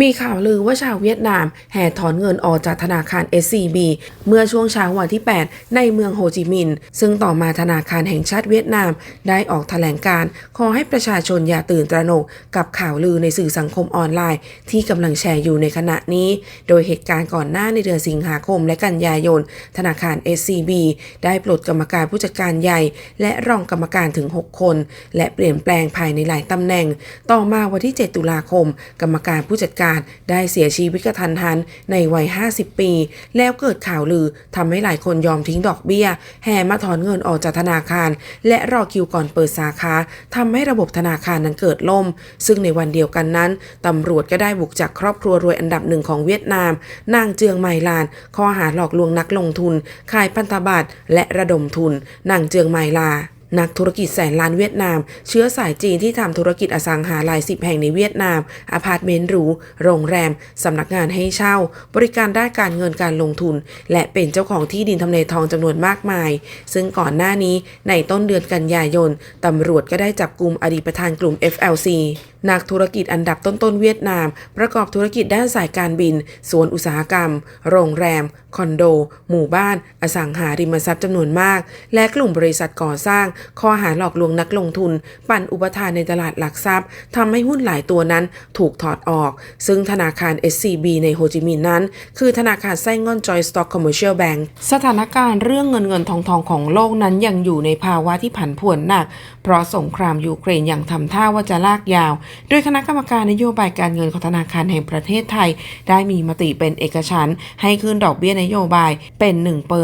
มีข่าวลือว่าชาวเวียดนาม แห่ถอนเงินออกจากธนาคาร SCB เมื่อช่วงเช้าวันที่ 8 ในเมืองโฮจิมินห์ซึ่งต่อมาธนาคารแห่งชาติเวียดนาม ได้ออกแถลงการ์ขอให้ประชาชนอย่าตื่นตระหนกกับข่าวลือในสื่อสังคมออนไลน์ ที่กำลังแชร์อยู่ในขณะนี้ โดยเหตุการณ์ก่อนหน้าในเดือนสิงหาคมและกันยายน ธนาคาร SCB ได้ปลดกรรมการผู้จัดการใหญ่ และรองกรรมการถึง 6 คน และเปลี่ยนแปลงภายในหลายตำแหน่ง ต่อมาวันที่ 7 ตุลาคม กรรมการผู้จัดการได้เสียชีวิตกระทันหันในวัย 50 ปี แล้วเกิดข่าวลือทำให้หลายคนยอมทิ้งดอกเบี้ย แห่มาถอนเงินออกจากธนาคาร และรอคิวก่อนเปิดสาขาทำให้ระบบธนาคารนั้นเกิดล่ม ซึ่งในวันเดียวกันนั้นตำรวจก็ได้บุกจับครอบครัวรวยอันดับหนึ่งของเวียดนาม นางเจืองไมลาน ข้อหาหลอกลวงนักลงทุน ขายพันธบัตรและระดมทุนนางเจืองไมลา นักธุรกิจแสนล้านเวียดนาม เชื้อสายจีนที่ทำธุรกิจอสังหาหลายสิบแห่งในเวียดนามอพาร์ตเมนต์หรู โรงแรม สำนักงานให้เช่า บริการด้านการเงินการลงทุน และเป็นเจ้าของที่ดินทำเลทองจำนวนมากมาย ซึ่งก่อนหน้านี้ในต้นเดือนกันยายนตำรวจก็ได้จับกลุ่มอดีตประธานกลุ่ม FLC นักธุรกิจอันดับต้นๆเวียดนาม ประกอบธุรกิจด้านสายการบิน สวนอุตสาหกรรม โรงแรม คอนโด หมู่บ้าน อสังหาริมทรัพย์จำนวนมาก และกลุ่มบริษัทก่อสร้าง ข้อหาหลอกลวงนักลงทุน ปั่นอุปทานในตลาดหลักทรัพย์ทำให้หุ้นหลายตัวนั้นถูกถอดออก ซึ่งธนาคาร SCB ในโฮจิมินห์นั้น คือธนาคารไส้ง่อน Joy Stock Commercial Bank สถานการณ์เรื่องเงินเงินทองทองของโลกนั้นยังอยู่ในภาวะที่ผันผวนหนัก เพราะสงครามยูเครนยังทำท่าว่าจะลากยาวโดยคณะกรรมการนโยบายการเงินของธนาคารแห่งประเทศไทย ได้มีมติเป็นเอกฉันท์ให้ขึ้นดอกเบี้ยนโยบายเป็น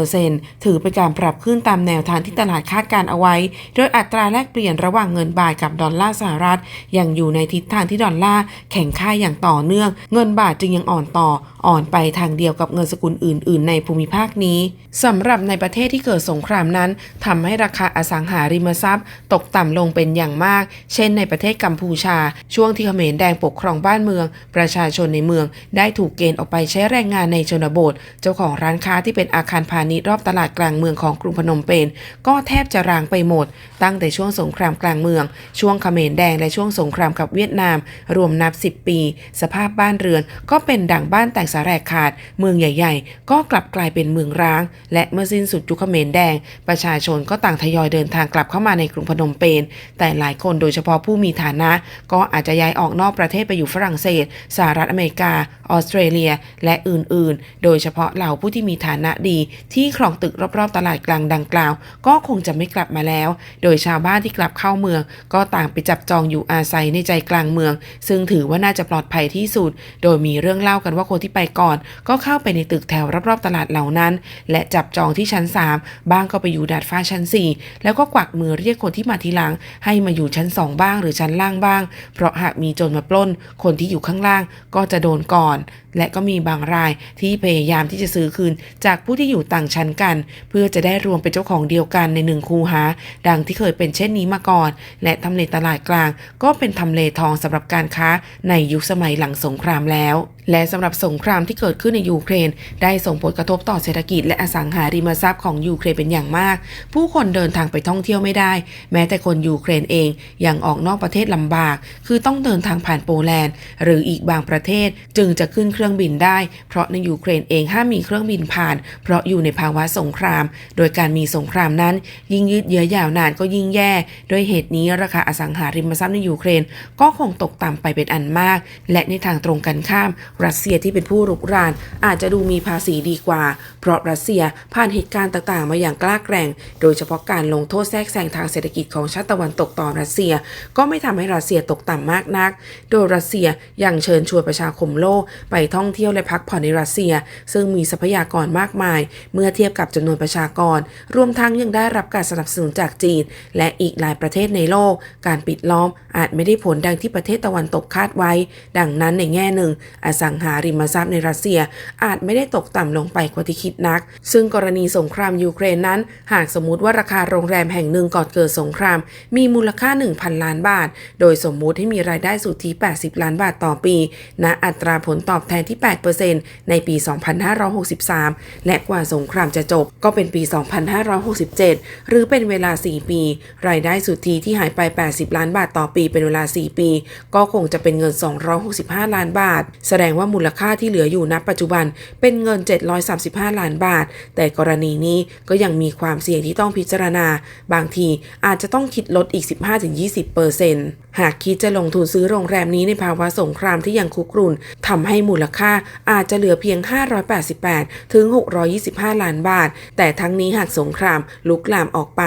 1%ถือเป็นการปรับขึ้นตามแนวทางที่ตลาดคาดการเอาไว้ โดยอัตราแลกเปลี่ยนระหว่างเงินบาทกับดอลลาร์สหรัฐยังอยู่ในทิศทางที่ดอลลาร์แข็งค่าอย่างต่อเนื่อง เงินบาทจึงยังอ่อนต่อ อ่อนไปทางเดียวกับเงินสกุลอื่น ๆ ในภูมิภาคนี้สำหรับในประเทศที่เกิดสงครามนั้นทำให้ราคาอสังหาริมทรัพย์ ตกต่ำลงเป็นอย่างมาก เช่นในประเทศกัมพูชาช่วงที่เขมรแดงปกครองบ้านเมือง ประชาชนในเมืองได้ถูกเกณฑ์ออกไปใช้แรงงานในชนบท เจ้าของร้านค้าที่เป็นอาคารพาณิชย์รอบตลาดกลางเมืองของกรุงพนมเปญก็แทบจะร้างไปหมด ตั้งแต่ช่วงสงครามกลางเมือง ช่วงเขมรแดงและช่วงสงครามกับเวียดนาม รวมนับ 10 ปี สภาพบ้านเรือนก็เป็นดั่งบ้านแตกสาแหรกขาด เมืองใหญ่ ๆ ก็กลับกลายเป็นเมืองร้าง และเมื่อสิ้นสุดยุคเขมรแดง ประชาชนก็ต่างทยอยเดินทางกลับเข้ามาในกรุงพนมเปญแต่หลายคนโดยเฉพาะผู้มีฐานะก็อาจจะย้ายออกนอกประเทศไปอยู่ฝรั่งเศสสหรัฐอเมริกา ออสเตรเลีย และอื่นๆ โดยเฉพาะเหล่าผู้ที่มีฐานะดี ที่ครองตึกรอบๆ ตลาดกลางดังกล่าว ก็คงจะไม่กลับมาแล้ว โดยชาวบ้านที่กลับเข้าเมือง ก็ต่างไปจับจองอยู่อาศัยในใจกลางเมือง ซึ่งถือว่าน่าจะปลอดภัยที่สุด โดยมีเรื่องเล่ากันว่าคนที่ไปก่อน ก็เข้าไปในตึกแถวรอบๆ ตลาดเหล่านั้น และจับจองที่ชั้น 3 บ้างก็ไปอยู่ดาดฟ้าชั้น 4 แล้วก็กวักมือเรียกคนที่มาทีหลัง ให้มาอยู่ชั้น 2 บ้างหรือชั้นล่างบ้างเพราะหากมีโจรมาปล้น คนที่อยู่ข้างล่างก็จะโดนก่อน และก็มีบางรายที่พยายามที่จะซื้อคืน จากผู้ที่อยู่ต่างชั้นกัน เพื่อจะได้รวมเป็นเจ้าของเดียวกันในหนึ่งคูหา ดังที่เคยเป็นเช่นนี้มาก่อน และทำเลตลาดกลาง ก็เป็นทำเลทองสำหรับการค้าในยุคสมัยหลังสงครามแล้ว และสำหรับสงครามที่เกิดขึ้นในยูเครน ได้ส่งผลกระทบต่อเศรษฐกิจและอสังหาริมทรัพย์ของยูเครนเป็นอย่างมาก ผู้คนเดินทางไปท่องเที่ยวไม่ได้ แม้แต่คนยูเครนเองยังออกนอกประเทศลำบากคือต้องเดินทางผ่านโปแลนด์ หรืออีกบางประเทศจึงจะขึ้นเครื่องบินได้ เพราะในยูเครนเองห้ามมีเครื่องบินผ่าน เพราะอยู่ในภาวะสงคราม โดยการมีสงครามนั้น ยิ่งยืดเยื้อยาวนานก็ยิ่งแย่โดยเหตุนี้ราคาอสังหาริมทรัพย์ในยูเครน ก็คงตกต่ำไปเป็นอันมาก และในทางตรงกันข้าม รัสเซียที่เป็นผู้รุกราน อาจจะดูมีภาษีดีกว่า เพราะรัสเซียผ่านเหตุการณ์ต่างๆ มาอย่างกล้าแกร่ง โดยเฉพาะการลงโทษแทรกแซงทางเศรษฐกิจของชาติตะวันตกต่อรัสเซีย ก็ไม่ทำให้รัสเซียตกต่ำมากนัก โดยรัสเซียยังเชิญชวนประชาคมโลกไปท่องเที่ยวและพักผ่อนในรัสเซีย ซึ่งมีทรัพยากรมากมาย เมื่อเทียบกับจำนวนประชากร รวมทั้งยังได้รับการสนับสนุนจากจีน และอีกหลายประเทศในโลก การปิดล้อมอาจไม่ได้ผลดังที่ประเทศตะวันตกคาดไว้ ดังนั้นในแง่หนึ่ง อสังหาริมทรัพย์ในรัสเซียอาจไม่ได้ตกต่ำลงไปกว่าที่คิดนัก ซึ่งกรณีสงครามยูเครนนั้น หากสมมติว่าราคาโรงแรมแห่งหนึ่งก่อนเกิดสงคราม มีมูลค่า 1,000 ล้านบาท โดยสมมุติให้มีรายได้สุทธิ 80 ล้านบาทต่อปี ณ อัตราผลตอบแทนที่ 8%ในปี 2563 และกว่าสงครามจะจบก็เป็นปี 2567 หรือเป็นเวลา 4 ปี รายได้สุทธิที่หายไป 80 ล้านบาทต่อปีเป็นเวลา 4 ปี ก็คงจะเป็นเงิน 265 ล้านบาท แสดงว่ามูลค่าที่เหลืออยู่ณปัจจุบันเป็นเงิน 735 ล้านบาท แต่กรณีนี้ก็ยังมีความเสี่ยงที่ต้องพิจารณา บางทีอาจจะต้องคิดลดอีก 15-20%หากคิดจะลงทุนซื้อโรงแรมนี้ในภาวะสงครามที่ยังคุกรุ่นทำให้มูลค่าอาจจะเหลือเพียง 588 ถึง 625 ล้านบาท แต่ทั้งนี้หากสงครามลุกลามออกไป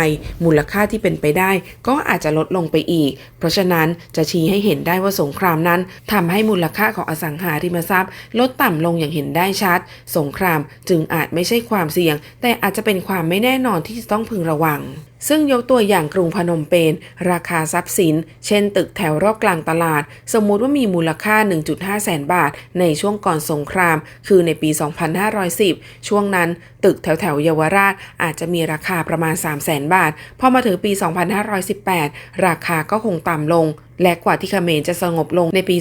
มูลค่าที่เป็นไปได้ ก็อาจจะลดลงไปอีก เพราะฉะนั้นจะชี้ให้เห็นได้ว่าสงครามนั้นทำให้มูลค่าของอสังหาริมทรัพย์ ลดต่ำลงอย่างเห็นได้ชัด สงครามจึงอาจไม่ใช่ความเสี่ยง แต่อาจจะเป็นความไม่แน่นอนที่จะต้องพึงระวัง ซึ่งยกตัวอย่างกรุงพนมเปญราคาทรัพย์สิน เช่นตึกแถวรอบกลางตลาด สมมุติว่ามีมูลค่า 1.5 แสนบาท ในช่วงก่อนสงคราม คือในปี 2510 ช่วงนั้นตึกแถวแถวเยาวราชอาจจะมีราคาประมาณ 3 0 0แสนบาท พอมาถึงปี 2518 ราคาก็คงต่ำลงและกว่าที่เขมรจะสงบลงในปี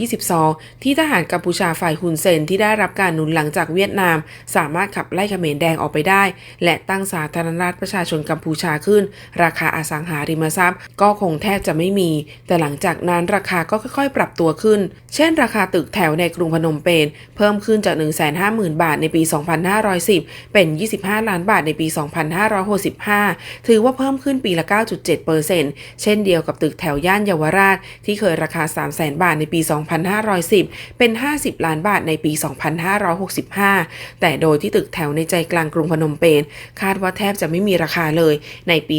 2522 ที่ทหารกัมพูชาฝ่ายฮุนเซนที่ได้รับการหนุนหลังจากเวียดนาม สามารถขับไล่เขมรแดงออกไปได้ และตั้งสาธารณรัฐประชาชนกัมพูชาขึ้น ราคาอสังหาริมทรัพย์ ก็คงแทบจะไม่มี แต่หลังจากนั้นราคาก็ค่อยๆ ปรับตัวขึ้น เช่น ราคาตึกแถวในกรุงพนมเปญเพิ่มขึ้นจาก 150,000 บาทในปี 2510 เป็น 25 ล้านบาทในปี 2565 ถือว่าเพิ่มขึ้นปีละ 9.7%เช่นเดียวกับตึกแถวย่านเยาวราชที่เคยราคา 300,000บาทในปี 2510 เป็น 50 ล้านบาทในปี 2565 แต่โดยที่ตึกแถวในใจกลางกรุงพนมเปญคาดว่าแทบจะไม่มีราคาเลยในปี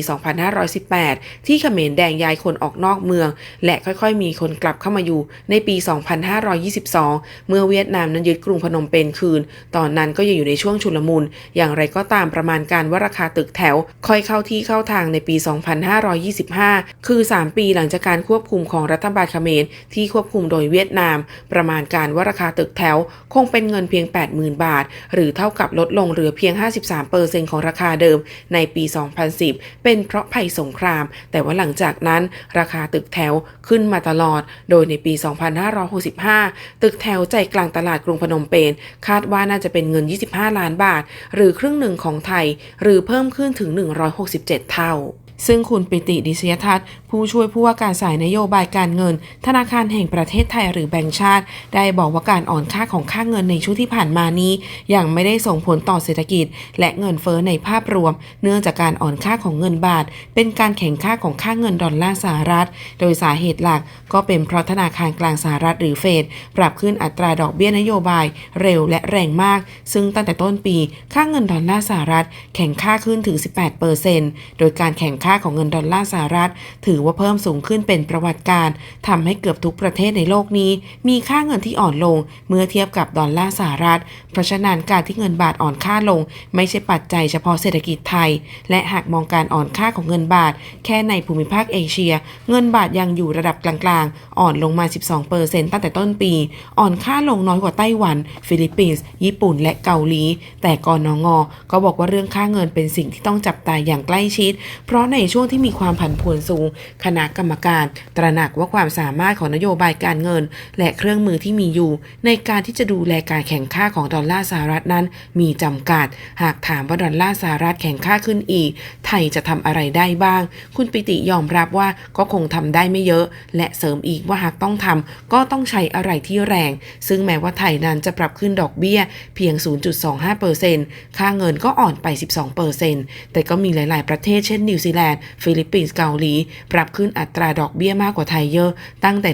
2518 ที่เขมรแดงย้ายคนออกนอกเมือง และค่อยๆ มีคนกลับเข้ามาอยู่ในปี 2522 เมื่อเวียดนามนั้นยึดกรุงพนมเปญคืน ตอนนั้นก็ยังอยู่ในช่วงชุลมุน อย่างไรก็ตามประมาณการว่าราคาตึกแถว ค่อยเข้าที่เข้าทางในปี 2525 คือ 3 ปีหลังจากการการควบคุมของรัฐบาลเขมรที่ควบคุมโดยเวียดนาม ประมาณการว่าราคาตึกแถว คงเป็นเงินเพียง 80,000 บาท หรือเท่ากับลดลงเหลือเพียง 53%ของราคาเดิมในปี 2010 เป็นเพราะภัยสงคราม แต่ว่าหลังจากนั้น ราคาตึกแถวขึ้นมาตลอด โดยในปี 2565 ตึกแถวใจกลางตลาดกรุงพนมเปญคาดว่าน่าจะเป็นเงิน 25 ล้านบาท หรือครึ่งหนึ่งของไทย หรือเพิ่มขึ้นถึง 167 เท่าซึ่งคุณปิติดิษยทัศน์ ผู้ช่วยผู้ว่าการสายนโยบายการเงิน ธนาคารแห่งประเทศไทยหรือแบงก์ชาติ ได้บอกว่าการอ่อนค่าของค่าเงินในช่วงที่ผ่านมานี้ ยังไม่ได้ส่งผลต่อเศรษฐกิจ และเงินเฟ้อในภาพรวม เนื่องจากการอ่อนค่าของเงินบาท เป็นการแข่งค่าของค่าเงินดอลลาร์สหรัฐ โดยสาเหตุหลักก็เป็นเพราะธนาคารกลางสหรัฐหรือเฟดปรับขึ้นอัตราดอกเบี้ยนโยบายเร็วและแรงมาก ซึ่งตั้งแต่ต้นปี ค่าเงินดอลลาร์สหรัฐ แข่งค่าขึ้นถึง 18%โดยการแข่งค่าของเงินดอลลาร์สหรัฐ ถือว่าเพิ่มสูงขึ้นเป็นประวัติการทำให้เกือบทุกประเทศในโลกนี้ มีค่าเงินที่อ่อนลง เมื่อเทียบกับดอลลาร์สหรัฐ เพราะฉะนั้นการที่เงินบาทอ่อนค่าลง ไม่ใช่ปัจจัยเฉพาะเศรษฐกิจไทย และหากมองการอ่อนค่าของเงินบาท แค่ในภูมิภาคเอเชีย เงินบาทยังอยู่ระดับกลางๆ อ่อนลงมา 12%ตั้งแต่ต้นปี อ่อนค่าลงน้อยกว่าไต้หวัน ฟิลิปปินส์ ญี่ปุ่น และเกาหลี แต่กนงก็บอกว่าเรื่องค่าเงินเป็นสิ่งที่ต้องจับตาอย่างใกล้ชิด เพราะในช่วงที่มีความผันผวนสูงคณะกรรมการ ตระหนักว่าความสามารถของนโยบายการเงิน และเครื่องมือที่มีอยู่ ในการที่จะดูแลการแข่งค่าของดอลลาร์สหรัฐนั้น มีจำกัด หากถามว่าดอลลาร์สหรัฐแข่งค่าขึ้นอีก ไทยจะทำอะไรได้บ้าง คุณปิติยอมรับว่าก็คงทำได้ไม่เยอะ และเสริมอีกว่าหากต้องทำก็ต้องใช้อะไรที่แรง ซึ่งแม้ว่าไทยนั้นจะปรับขึ้นดอกเบี้ย เพียง 0.25%ค่าเงินก็อ่อนไป 12%แต่ก็มีหลาย ๆ ประเทศเช่นนิวซีแลนด์ ฟิลิปปินส์เกาหลีปรับขึ้นอัตราดอกเบี้ยมากกว่าไทยเยอะ ตั้งแต่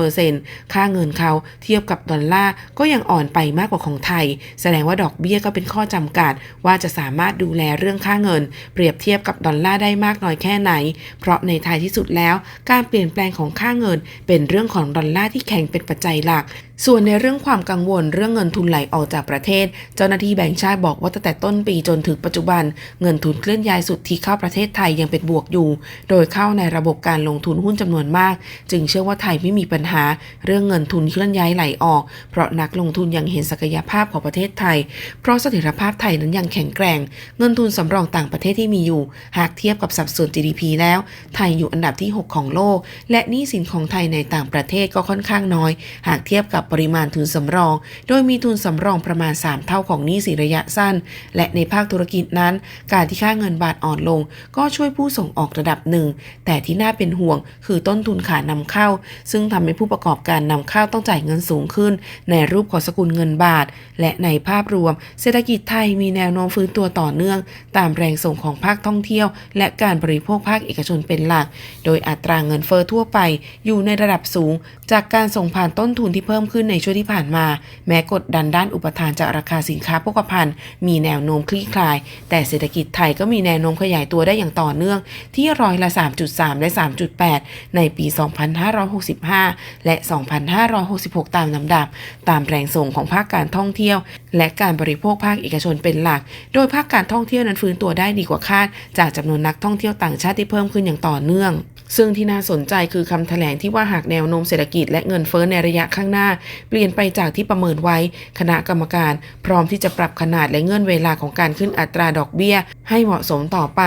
1-2%ค่าเงินเขาเทียบกับดอลลาร์ก็ยังอ่อนไปมากกว่าของไทย แสดงว่าดอกเบี้ยก็เป็นข้อจำกัด ว่าจะสามารถดูแลเรื่องค่าเงิน เปรียบเทียบกับดอลลาร์ได้มากน้อยแค่ไหน เพราะในท้ายที่สุดแล้ว การเปลี่ยนแปลงของค่าเงิน เป็นเรื่องของดอลลาร์ที่แข็งเป็นปัจจัยหลัก ส่วนในเรื่องความกังวลเรื่องเงินทุนไหลออกจากประเทศ เจ้าหน้าที่แบงก์ชาติบอกว่าตั้งแต่ต้นปีจนถึงปัจจุบัน เงินทุนเคลื่อนย้ายสุดที่เข้าประเทศไทยยังเป็นบวกอยู่ โดยเข้าในระบบการลงทุนหุ้นจำนวนมาก จึงเชื่อว่าไทยไม่มีปัญหา เรื่องเงินทุนเคลื่อนย้ายไหลออก เพราะนักลงทุนยังเห็นศักยภาพของประเทศไทย เพราะเสถียรภาพไทยนั้นยังแข็งแกร่ง เงินทุนสำรองต่างประเทศที่มีอยู่ หากเทียบกับสัดส่วน GDP แล้ว ไทยอยู่อันดับที่ 6 ของโลก และหนี้สินของไทยในต่างประเทศก็ค่อนข้างน้อย หากเทียบกับปริมาณทุนสำรอง โดยมีทุนสำรองประมาณ 3 เท่าของหนี้สินระยะสั้น และในภาคธุรกิจนั้น การที่ค่าเงินบาทอ่อนลง ก็ช่วยผู้ส่งออกระดับหนึ่ง แต่ที่น่าเป็นห่วงคือต้นทุนขานำเข้า ซึ่งทำให้ผู้ประกอบการนำเข้าต้องจ่ายเงินสูงขึ้น ในรูปของสกุลเงินบาท และในภาพรวม เศรษฐกิจไทยมีแนวโน้มฟื้นตัวต่อเนื่อง ตามแรงส่งของภาคท่องเที่ยว และการบริโภคภาคเอกชนเป็นหลัก โดยอัตราเงินเฟอ้อทั่วไปอยู่ในระดับสูง จากการส่งผ่านต้นทุนที่เพิ่มขึ้นในช่วงที่ผ่านมา แม้กดดันด้านอุปทานจากราคาสินค้าโภคภัณฑ์มีแนวโน้มคลี่คลาย แต่เศรษฐกิจไทยก็มีแนวโน้มขยายตัวได้อย่างต่อเนื่อง ที่ร้อยละ 3.3 และ 3.8 ในปี 2565 และ 2566 ตามลำดับ ตามแรงส่งของภาคการท่องเที่ยว และการบริโภคภาคเอกชนเป็นหลัก โดยภาคการท่องเที่ยวนั้นฟื้นตัวได้ดีกว่าคาด จากจำนวนนักท่องเที่ยวต่างชาติที่เพิ่มขึ้นอย่างต่อเนื่อง ซึ่งที่น่าสนใจคือคำแถลงที่ว่าหากแนวโน้มเศรษฐกิจและเงินเฟ้อในระยะข้างหน้า เปลี่ยนไปจากที่ประเมินไว้ คณะกรรมการ พร้อมที่จะปรับขนาดและเงื่อนเวลาของการขึ้นอัตราดอกเบี้ย ให้เหมาะสมต่อไป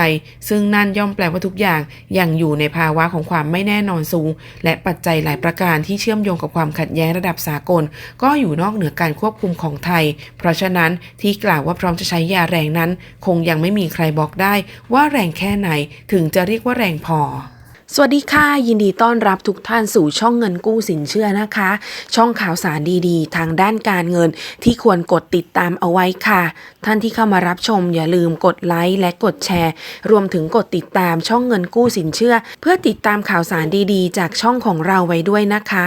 ซึ่งนั่นย่อมแปลว่าทุกอย่างยังอยู่ในภาวะของความไม่แน่นอนสูง และปัจจัยหลายประการที่เชื่อมโยงกับความขัดแย้งระดับสากล ก็อยู่นอกเหนือการควบคุมของไทยเพราะฉะนั้นที่กล่าวว่าพร้อมจะใช้ยาแรงนั้น คงยังไม่มีใครบอกได้ว่าแรงแค่ไหนถึงจะเรียกว่าแรงพอสวัสดีค่ะ ยินดีต้อนรับทุกท่านสู่ช่องเงินกู้สินเชื่อนะคะ ช่องข่าวสารดีๆ ทางด้านการเงินที่ควรกดติดตามเอาไว้ค่ะ ท่านที่เข้ามารับชมอย่าลืมกดไลค์และกดแชร์ รวมถึงกดติดตามช่องเงินกู้สินเชื่อ เพื่อติดตามข่าวสารดีๆ จากช่องของเราไว้ด้วยนะคะ